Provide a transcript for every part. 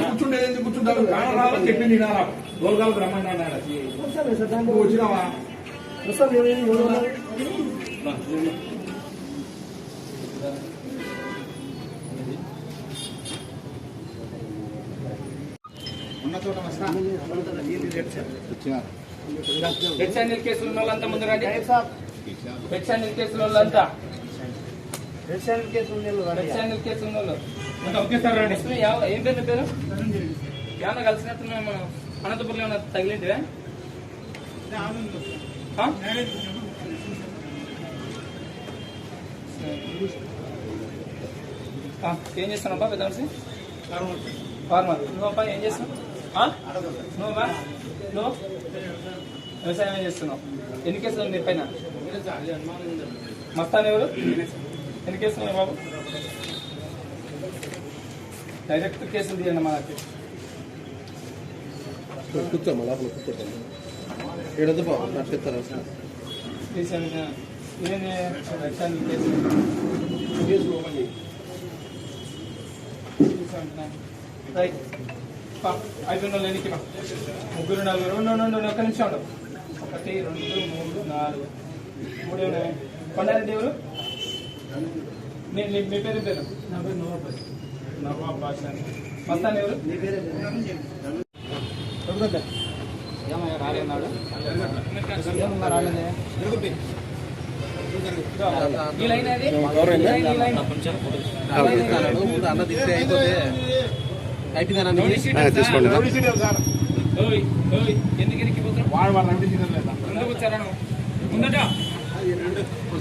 కూర్చుండేది ఎందుకు కూర్చుంటారు కారణాలు చెప్పింది వినారా గోల్గాలు బ్రహ్మాండ వచ్చినావా హెచ్ హ్యాండిల్ కేసులు ఉన్న వాళ్ళంతా ముందు రండి. హెచ్ హ్యాండిల్ కేసుల వాళ్ళంతా. హెచ్ హ్యాండిల్ కేసులు ఉన్న వాళ్ళు అంతా ఒకేసారి రండి. ఏం పేరు పేరు? ఏమన్నా కలిసినట్టు మేము అనంతపురంలో ఏమన్నా తగిలింటివా? ఏం చేస్తున్నావు పెద్ద మనిషి ఫార్మర్. నువ్వు ఏం చేస్తున్నావు? నువ్వా నువ్వు వ్యవసాయం ఏం చేస్తున్నావు? ఎన్ని కేసులు నీ పైన? మస్తాన్ ఎవరు? ఎన్ని కేసులు ఉన్నాయి బాబు? డైరెక్ట్ కేసులు తీయండి మనకి కూర్చోమ్మా లోపల కూర్చోండి. ఏడదు బాబు ఇదేంటి వ్యవసాయం కేసు. రైట్. అయిపోయిన వాళ్ళు ఎన్నికి. ముగ్గురు నలుగురు. రెండు రెండు రెండు, ఒక్క నిమిషం ఉండవు ఒకటి రెండు మూడు నాలుగు. మూడు. కొండారెడ్డి ఎవరు? మీ మీ- మీ పేరు పేరు? నా పేరు నవాబ్ నవాబ్ బాషా మస్తాన్ ఎవరు? ఏమయ్యా రాలేనాడు ఏమన్నా రాలేదే? ఈ లైన్ అది ఈ లైన్ ఈ లైన్. ముందు అన్న అయిపోతే అయిపోయిందా తీసుకోండి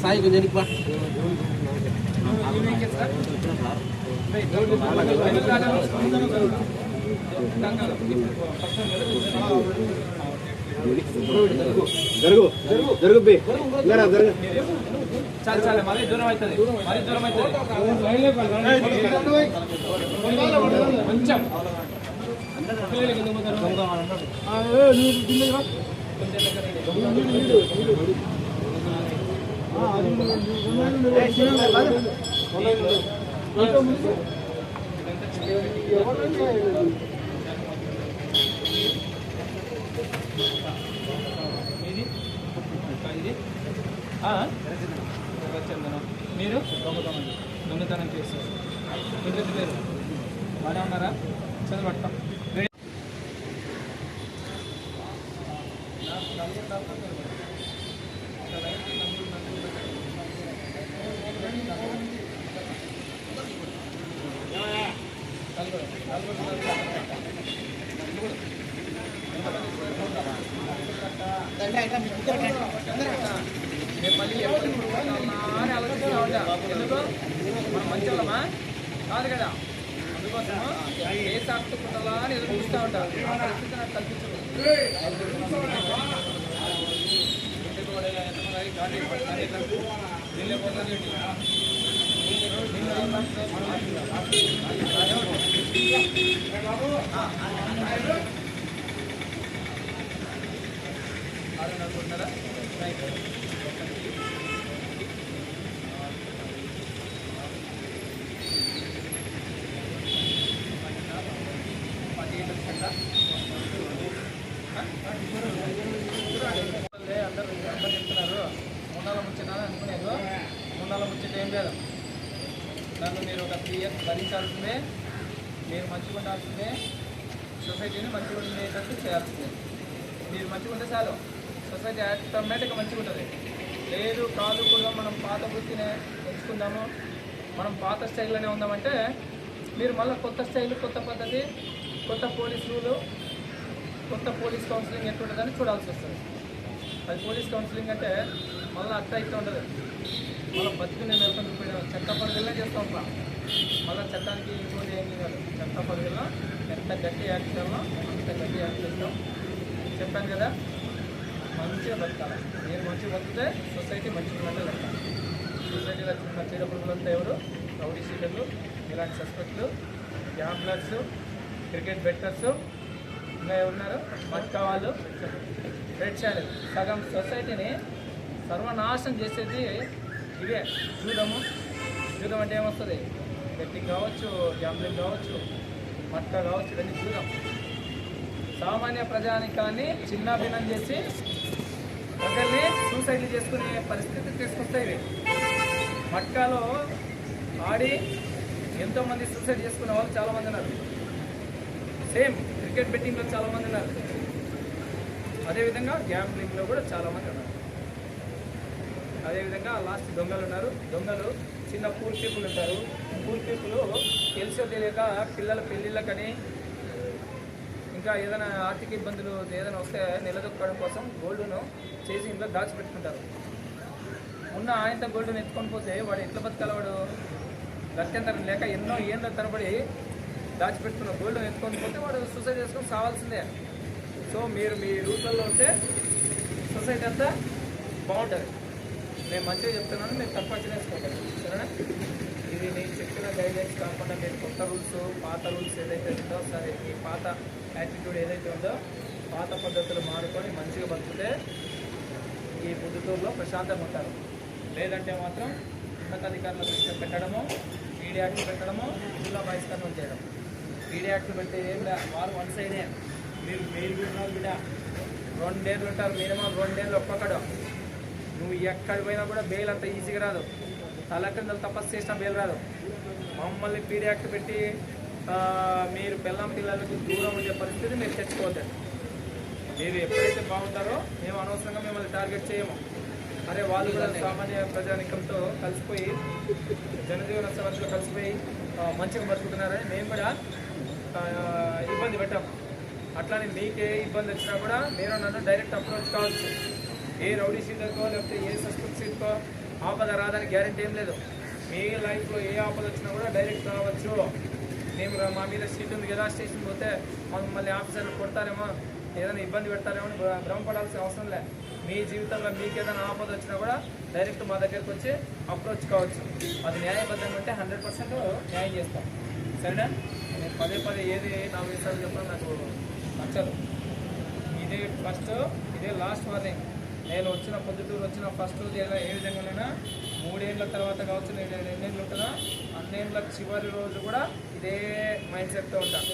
సాయి కొంచెం వెనక్కి బా. జరుగు జరుగు బి జరుగు చాలు చాలు మరీ దూరం అవుతుంది. మరీ దూరం అవుతుంది. కొంచెం. పిల్లలకి ఇది ఇది ఆ? మీరు దొంగతనం దొంగతనం చేశారు ఎందుకు పేరు బాగానే ఉన్నారా? చదువు పడతాం మేము మళ్ళీ ఎప్పుడు పుట్టుకుంటామా అని ఆలోచిస్తూ ఉంటా మనం మంచోళ్ళమా కాదు కదా అందుకోసము ఏ సాక్షి పుట్టాలా అని ఎదురు చూస్తూ ఉంటా పరిస్థితి నాకు కల్పించదు ఇంటికి కూడా ఎంతమంది అందరూ అందరు చెప్తున్నారు ముండాల ముచ్చట అని అనుకునేది ముండాల ముచ్చట ఏం లేదు నన్ను మీరు ఒక త్రీ ఇయర్స్ భరించాల్సిందే మీరు మంచిగా ఉండాల్సిందే సొసైటీని మంచిగా ఉండేటట్టు చేయాల్సిందే మీరు మంచిగా ఉంటే చాలు సొసైటీ ఆటోమేటిక్గా మంచిగా ఉంటుంది లేదు కాదు కూడా మనం పాత వృత్తినే ఎంచుకుందాము మనం పాత స్టైల్లోనే ఉందామంటే మీరు మళ్ళీ కొత్త స్టైల్ కొత్త పద్ధతి కొత్త పోలీస్ రూలు కొత్త పోలీస్ కౌన్సిలింగ్ ఎట్లుంటుందని చూడాల్సి వస్తుంది. అది పోలీస్ కౌన్సిలింగ్ అంటే మళ్ళీ అట్ట ఇట్ట ఉండదు మళ్ళీ బతుకునే వెళ్తాను చూపించడం చట్ట పరిధిలో చేస్తాం మళ్ళీ చట్టానికి ఇంకోటి ఏం కాదు చట్ట పరిధిలో ఎంత గట్టి యాక్ట్ చేయాలో అంత గట్టి యాక్ట్ చేస్తాం. చెప్పాను కదా మంచిగా బతకాలి. నేను మంచిగా బతికితే సొసైటీ మంచిగా ఉన్నట్టు లెక్క సొసైటీలో చిన్న చీడ పురుగులంతా ఎవరు? రౌడీ సీటర్లు ఇలాంటి సస్పెక్ట్లు గ్యాంబ్లర్స్ క్రికెట్ బెట్టర్స్ ఇంకా ఎవరున్నారు? మట్కా వాళ్ళు రెడ్ ఛానల్ సగం సొసైటీని సర్వనాశనం చేసేది ఇవే. జూదము. జూదం అంటే ఏమొస్తుంది? బెట్టింగ్ కావచ్చు గ్యాంబ్లింగ్ కావచ్చు మట్కా కావచ్చు ఇవన్నీ జూదం. సామాన్య ప్రజానికాన్ని చిన్నాభిన్నం చేసి ఒకరిని సూసైడ్లు చేసుకునే పరిస్థితి తీసుకొస్తాయి ఇవి. మట్కాలో ఆడి ఎంతోమంది సూసైడ్ చేసుకునే వాళ్ళు చాలామంది ఉన్నారు. సేమ్ క్రికెట్ బెట్టింగ్లో చాలామంది ఉన్నారు. అదేవిధంగా గ్యాంబ్లింగ్లో కూడా చాలామంది ఉన్నారు. అదేవిధంగా లాస్ట్ దొంగలు ఉన్నారు. దొంగలు చిన్న పూర్ పీపుల్ ఉంటారు. పూర్ పీపుల్ తెలిసో తెలియక పిల్లల పెళ్ళిళ్ళకని ఇంకా ఏదైనా ఆర్థిక ఇబ్బందులు ఏదైనా వస్తే నిలదొక్కడం కోసం గోల్డ్ను చేసి ఇంట్లో దాచిపెట్టుకుంటారు. ఉన్న ఆయనతో గోల్డ్ను ఎత్తుకొని పోతే వాడు ఎట్లా బతకాల వాడు? గత్యంతరం లేక ఎన్నో ఏళ్ళ తరబడి దాచిపెట్టుకున్న గోల్డ్ ఎత్తుకొని పోతే వాడు సూసైడ్ చేసుకొని సావాల్సిందే. సో మీరు మీ రూట్లలో ఉంటే సొసైటీ అంతా బాగుంటుంది. నేను మంచిగా చెప్తున్నాను మీరు తప్ప చేసుకుంటాను సరేనా? ఇది నేను చెప్పిన గైడ్లైన్స్ కాకుండా మీరు కొత్త రూల్స్ పాత రూల్స్ ఏదైతే ఉందో సరే మీ పాత యాటిట్యూడ్ ఏదైతే ఉందో పాత పద్ధతులు మారుకొని మంచిగా బతికితే ఈ పొద్దుటూరులో ప్రశాంతంగా ఉంటారు. లేదంటే మాత్రం ఉన్నతాధికారుల దృష్టి పెట్టడము మీడియాకి పెట్టడము జిల్లా బహిష్కరణం చేయడం. మీడియా యాక్ట్ పెడితే ఏం వారు వన్ సైడే. మీరు మీరు ఉన్నారు బిడ్డ? రెండేళ్ళు ఉంటారు మినిమం రెండేళ్ళు ఒక్కొక్కడు. నువ్వు ఎక్కడ పోయినా కూడా బెయిల్ అంత ఈజీగా రాదు. తల తపస్సు చేసినా బెయిల్ రాదు. మమ్మల్ని పీడి యాక్ట్ పెట్టి మీరు పిల్లం పిల్లలకు దూరం ఉండే పరిస్థితి మీరు తెచ్చుకోవద్దండి మీరు ఎప్పుడైతే బాగుంటారో మేము అనవసరంగా మిమ్మల్ని టార్గెట్ చేయము. అరే వాళ్ళు కూడా సామాన్య ప్రజానికంతో కలిసిపోయి జనజీవన సమస్యలో కలిసిపోయి మంచిగా బతుకుతున్నారని మేము కూడా ఇబ్బంది పెట్టాం. అట్లానే మీకే ఇబ్బంది వచ్చినా కూడా మీరు నన్ను డైరెక్ట్ అప్రోచ్ కావచ్చు. ఏ రౌడీ షీటర్కో లేకపోతే ఏ సస్పెక్ట్ సీట్కో ఆపద రాదని గ్యారంటీ ఏం లేదు. మీ లైఫ్లో ఏ ఆపద వచ్చినా కూడా డైరెక్ట్ రావచ్చు. మేము రా- మా మీద సీట్ ఉంది కదా స్టేషన్ పోతే మమ్మల్ని ఆఫీసర్లు కొడతారేమో. ఏదైనా ఇబ్బంది పెడతారేమో భ్రమపడాల్సిన అవసరం లే. మీ జీవితంలో మీకు ఏదైనా ఆపద వచ్చినా కూడా డైరెక్ట్ మా దగ్గరకు వచ్చి అప్రోచ్ కావచ్చు. అది న్యాయబద్ధంగా ఉంటే హండ్రెడ్ పర్సెంట్ న్యాయం చేస్తాం. సరేనా? నేను పదే పదే ఏది నా విషయాలు చెప్పడం నాకు నచ్చదు. ఇదే ఫస్ట్ ఇదే లాస్ట్ వార్నింగ్ నేను వచ్చిన పొద్దుటూరు వచ్చిన ఫస్ట్ రోజు ఏ విధంగానైనా మూడేళ్ళ తర్వాత కావచ్చు నేను రెండేళ్ళు ఉంటుందా అన్నేళ్ళ చివరి రోజు కూడా ఇదే మైండ్ సెట్తో ఉంటాను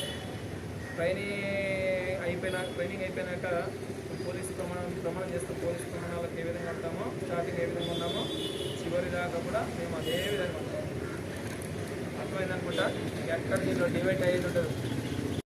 ట్రైనింగ్ అయిపోయినా ట్రైనింగ్ అయిపోయినాక పోలీసు ప్రమాణం ప్రమాణం చేస్తూ పోలీస్ ప్రమాణాలకు ఏ విధంగా ఉంటామో స్టార్టింగ్ ఏ విధంగా ఉన్నామో చివరి దాకా కూడా మేము అదే విధంగా ఉంటాము అర్థమైందనుకుంటా ఎక్కడ మీరు డివైడ్ అయ్యేది ఉంటుంది